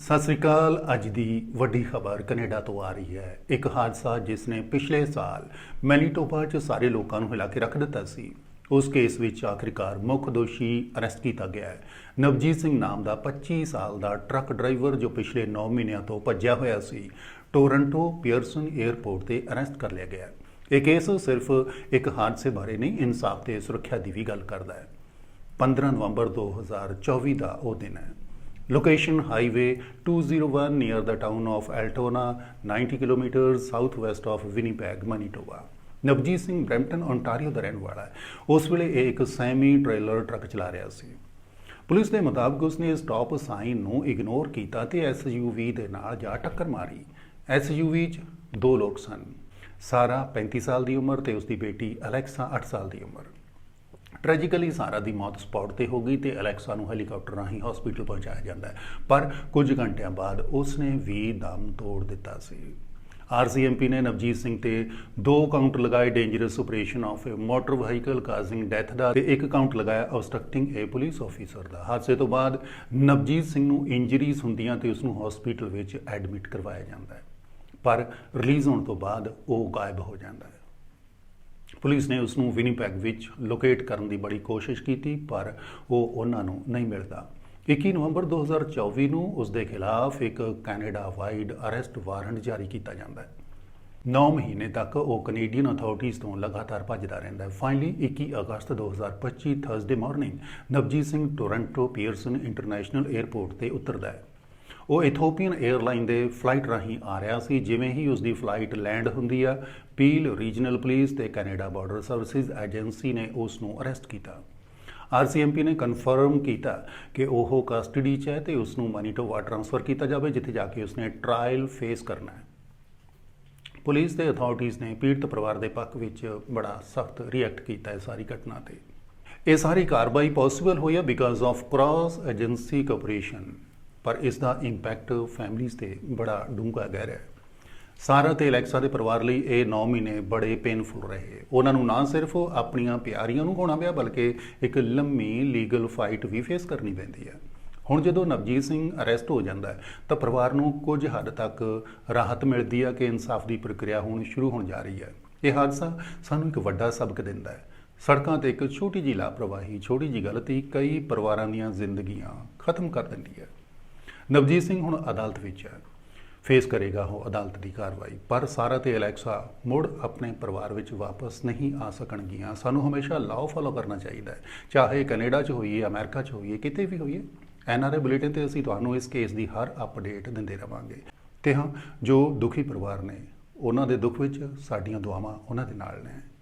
ਸਤਿ ਸ੍ਰੀ ਅਕਾਲ। ਅੱਜ ਦੀ ਵੱਡੀ ਖਬਰ ਕੈਨੇਡਾ ਤੋਂ ਆ ਰਹੀ ਹੈ। ਇੱਕ ਹਾਦਸਾ ਜਿਸ ਨੇ ਪਿਛਲੇ ਸਾਲ ਮੈਨੀਟੋਬਾ 'ਚ ਸਾਰੇ ਲੋਕਾਂ ਨੂੰ ਹਿਲਾ ਕੇ ਰੱਖ ਦਿੱਤਾ ਸੀ। ਉਸ ਕੇਸ ਵਿੱਚ ਆਖਿਰਕਾਰ ਮੁੱਖ ਦੋਸ਼ੀ ਅਰੈਸਟ ਕੀਤਾ ਗਿਆ ਹੈ। ਨਵਜੀਤ ਸਿੰਘ ਨਾਮ ਦਾ 25 ਸਾਲ ਦਾ ਟਰੱਕ ਡਰਾਈਵਰ ਜੋ ਪਿਛਲੇ 9 ਮਹੀਨਿਆਂ ਤੋਂ ਭੱਜਿਆ ਹੋਇਆ ਸੀ, ਟੋਰੰਟੋ ਪੀਅਰਸਨ 에ਅਰਪੋਰਟ ਤੇ ਅਰੈਸਟ ਕਰ ਲਿਆ ਗਿਆ ਇਹ ਕੇਸ ਸਿਰਫ ਇੱਕ ਹਾਦਸੇ ਬਾਰੇ ਨਹੀਂ, ਇਨਸਾਫ ਤੇ ਸੁਰੱਖਿਆ ਦੀ ਵੀ ਗੱਲ ਕਰਦਾ ਹੈ। 15 ਨਵੰਬਰ 2024 ਦਾ ਉਹ ਦਿਨ ਹੈ। Location highway 201 near the town of Altona 90 kilometre south west of Winnipeg Manitoba Navjit Singh Brampton Ontario ਦਾ ਰਹਿਣ ਵਾਲਾ ਹੈ। ਉਸ ਵੇਲੇ ਇਹ ਇੱਕ ਸੈਮੀ ਟ੍ਰੇਲਰ ਟਰੱਕ ਚਲਾ ਰਿਹਾ ਸੀ। ਪੁਲਿਸ ਦੇ ਮੁਤਾਬਕ ਉਸਨੇ ਇਸ ਸਟਾਪ ਸਾਈਨ ਨੂੰ ਇਗਨੋਰ ਕੀਤਾ ਤੇ ਐਸਯੂਵੀ ਦੇ ਨਾਲ ਜਾ ਟੱਕਰ ਮਾਰੀ। ਐਸਯੂਵੀ 'ਚ ਦੋ ਲੋਕ ਸਨ। ਸਾਰਾ 35 ਸਾਲ ਦੀ ਉਮਰ ਤੇ ਉਸਦੀ ਬੇਟੀ ਅਲੈਕਸਾ 8 ਸਾਲ ਦੀ ਉਮਰ। ਟ੍ਰੈਜੀਕਲੀ ਸਾਰਾ ਦੀ ਮੌਤ ਸਪੌਟ ਤੇ ਹੋ ਗਈ ਤੇ ਅਲੈਕਸਾ ਨੂੰ ਹੈਲੀਕਾਪਟਰ ਰਾਹੀਂ ਹਸਪੀਟਲ ਪਹੁੰਚਾਇਆ ਜਾਂਦਾ ਹੈ। ਪਰ ਕੁਝ ਘੰਟਿਆਂ ਬਾਅਦ ਉਸ ਨੇ ਵੀ ਦਮ ਤੋੜ ਦਿੱਤਾ ਸੀ। ਆਰਸੀਐਮਪੀ ਨੇ ਨਵਜੀਤ ਸਿੰਘ ਤੇ ਦੋ ਕਾਊਂਟ ਲਗਾਏ dangerous operation of a motor vehicle causing death ਦਾ ਤੇ ਇੱਕ ਕਾਊਂਟ ਲਗਾਇਆ ਆਬਸਟਰਕਟਿੰਗ ਏ ਪੁਲਿਸ ਆਫੀਸਰ ਦਾ। ਹਾਦਸੇ ਤੋਂ ਬਾਅਦ ਨਵਜੀਤ ਸਿੰਘ ਨੂੰ ਇੰਜਰੀਜ਼ ਹੁੰਦੀਆਂ ਤੇ ਉਸ ਨੂੰ ਹਸਪੀਟਲ ਵਿੱਚ ਐਡਮਿਟ ਕਰਵਾਇਆ ਜਾਂਦਾ ਹੈ। ਪਰ ਰਿਲੀਜ਼ ਹੋਣ ਤੋਂ ਬਾਅਦ ਉਹ ਗਾਇਬ ਹੋ ਜਾਂਦਾ ਹੈ। ਪੁਲਿਸ ਨੇ ਉਸ ਨੂੰ ਵਿਨੀਪੈਗ ਵਿੱਚ ਲੋਕੇਟ ਕਰਨ ਦੀ ਬੜੀ ਕੋਸ਼ਿਸ਼ ਕੀਤੀ, ਪਰ ਉਹ ਉਹਨਾਂ ਨੂੰ ਨਹੀਂ ਮਿਲਦਾ। 21 ਨਵੰਬਰ 2024 ਨੂੰ ਉਸ ਦੇ ਖਿਲਾਫ ਇੱਕ ਕੈਨੇਡਾ ਵਾਈਡ ਅਰੈਸਟ ਵਾਰੰਟ ਜਾਰੀ ਕੀਤਾ ਜਾਂਦਾ ਹੈ। 9 ਮਹੀਨੇ ਤੱਕ ਉਹ ਕੈਨੇਡੀਅਨ ਅਥਾਰਟੀਜ਼ ਤੋਂ ਲਗਾਤਾਰ ਭੱਜਦਾ ਰਹਿੰਦਾ ਹੈ। ਫਾਈਨਲੀ 21 ਅਗਸਤ 2025 Thursday morning Navjit Singh Toronto Pearson International airport ਤੇ ਉਤਰਦਾ ਹੈ। ਉਹ ਇਥੋਪੀਅਨ 에ਅਰਲਾਈਨ ਦੇ ਫਲਾਈਟ ਰਾਹੀਂ ਆ ਰਿਹਾ ਸੀ, ਜਿਵੇਂ ਹੀ ਉਸ ਦੀ ਫਲਾਈਟ ਲੈਂਡ ਹੁੰਦੀ ਆ ਪੀਲ ਰੀਜਨਲ ਪੁਲਿਸ ਤੇ ਕੈਨੇਡਾ ਬਾਰਡਰ ਸਰਵਿਸਿਜ਼ ਏਜੰਸੀ ਨੇ ਉਸ ਨੂੰ ਅਰੈਸਟ ਕੀਤਾ ਆਰਸੀਐਮਪੀ ਨੇ ਕਨਫਰਮ ਕੀਤਾ ਕਿ ਉਹ ਕਸਟਡੀ 'ਚ ਹੈ ਤੇ ਉਸ ਨੂੰ ਮਨੀਟੋਵਾ ਟ੍ਰਾਂਸਫਰ ਕੀਤਾ ਜਾਵੇ, ਜਿੱਥੇ ਜਾ ਕੇ ਉਸਨੇ ਟ੍ਰਾਇਲ ਫੇਸ ਕਰਨਾ ਹੈ। ਪੁਲਿਸ ਤੇ ਅਥਾਰਟੀਜ਼ ਨੇ ਪੀੜਤ ਪਰਿਵਾਰ ਦੇ ਪੱਖ ਵਿੱਚ ਬੜਾ ਸਖਤ ਰਿਐਕਟ ਕੀਤਾ ਹੈ ਸਾਰੀ ਘਟਨਾ ਤੇ। ਇਹ ਸਾਰੀ ਕਾਰਵਾਈ ਪੋਸੀਬਲ ਹੋਈ ਹੈ because of cross agency cooperation ਪਰ ਇਸ ਦਾ ਇੰਪੈਕਟ ਫੈਮਲੀਆਂ ਤੇ ਬੜਾ ਡੂੰਘਾ ਗਹਿਰਾ ਹੈ। ਸਾਰਾ ਤੇ ਅਲੈਕਸਾ ਦੇ ਪਰਿਵਾਰ ਲਈ ਇਹ 9 ਮਹੀਨੇ ਬੜੇ ਪੇਨਫੁਲ ਰਹੇ। ਉਹਨਾਂ ਨੂੰ ਨਾ ਸਿਰਫ ਆਪਣੀਆਂ ਪਿਆਰੀਆਂ ਨੂੰ ਹੋਣਾ ਪਿਆ, ਬਲਕਿ ਇੱਕ ਲੰਮੀ ਲੀਗਲ ਫਾਈਟ ਵੀ ਫੇਸ ਕਰਨੀ ਪੈਂਦੀ ਹੈ। ਹੁਣ ਜਦੋਂ ਨਵਜੀਤ ਸਿੰਘ ਅਰੈਸਟ ਹੋ ਜਾਂਦਾ ਹੈ, ਤਾਂ ਪਰਿਵਾਰ ਨੂੰ ਕੁਝ ਹੱਦ ਤੱਕ ਰਾਹਤ ਮਿਲਦੀ ਹੈ ਕਿ ਇਨਸਾਫ ਦੀ ਪ੍ਰਕਿਰਿਆ ਹੁਣ ਸ਼ੁਰੂ ਹੋਣ ਜਾ ਰਹੀ ਹੈ। ਇਹ ਹਾਦਸਾ ਸਾਨੂੰ ਇੱਕ ਵੱਡਾ ਸਬਕ ਦਿੰਦਾ ਹੈ। ਸੜਕਾਂ ਤੇ ਇੱਕ ਛੋਟੀ ਜਿਹੀ ਲਾਪਰਵਾਹੀ, ਛੋਟੀ ਜਿਹੀ ਗਲਤੀ ਕਈ ਪਰਿਵਾਰਾਂ ਦੀਆਂ ਜ਼ਿੰਦਗੀਆਂ ਖਤਮ ਕਰ ਦਿੰਦੀ ਹੈ। ਨਵਜੀਤ ਸਿੰਘ ਹੁਣ ਅਦਾਲਤ ਵਿੱਚ ਹੈ। ਫੇਸ ਕਰੇਗਾ ਉਹ ਅਦਾਲਤ ਦੀ ਕਾਰਵਾਈ। ਪਰ ਸਾਰਾ ਤੇ ਅਲੈਕਸਾ ਮੁੜ ਆਪਣੇ ਪਰਿਵਾਰ ਵਿੱਚ ਵਾਪਸ ਨਹੀਂ ਆ ਸਕਣਗੀਆਂ। ਸਾਨੂੰ ਹਮੇਸ਼ਾ ਲਾਅ ਫਾਲੋ ਕਰਨਾ ਚਾਹੀਦਾ ਹੈ। ਚਾਹੇ ਕੈਨੇਡਾ 'ਚ ਹੋਈਏ, ਅਮਰੀਕਾ 'ਚ ਹੋਈਏ, ਕਿਤੇ ਵੀ ਹੋਈਏ ਐਨਆਰਆਈ ਬੁਲੇਟਿਨ ਤੇ ਅਸੀਂ ਤੁਹਾਨੂੰ ਇਸ ਕੇਸ ਦੀ ਹਰ ਅਪਡੇਟ ਦਿੰਦੇ ਰਵਾਂਗੇ। ਤੇ ਹਾਂ, ਜੋ ਦੁਖੀ ਪਰਿਵਾਰ ਨੇ, ਉਹਨਾਂ ਦੇ ਦੁੱਖ ਵਿੱਚ ਸਾਡੀਆਂ ਦੁਆਵਾਂ ਉਹਨਾਂ ਦੇ ਨਾਲ ਨੇ।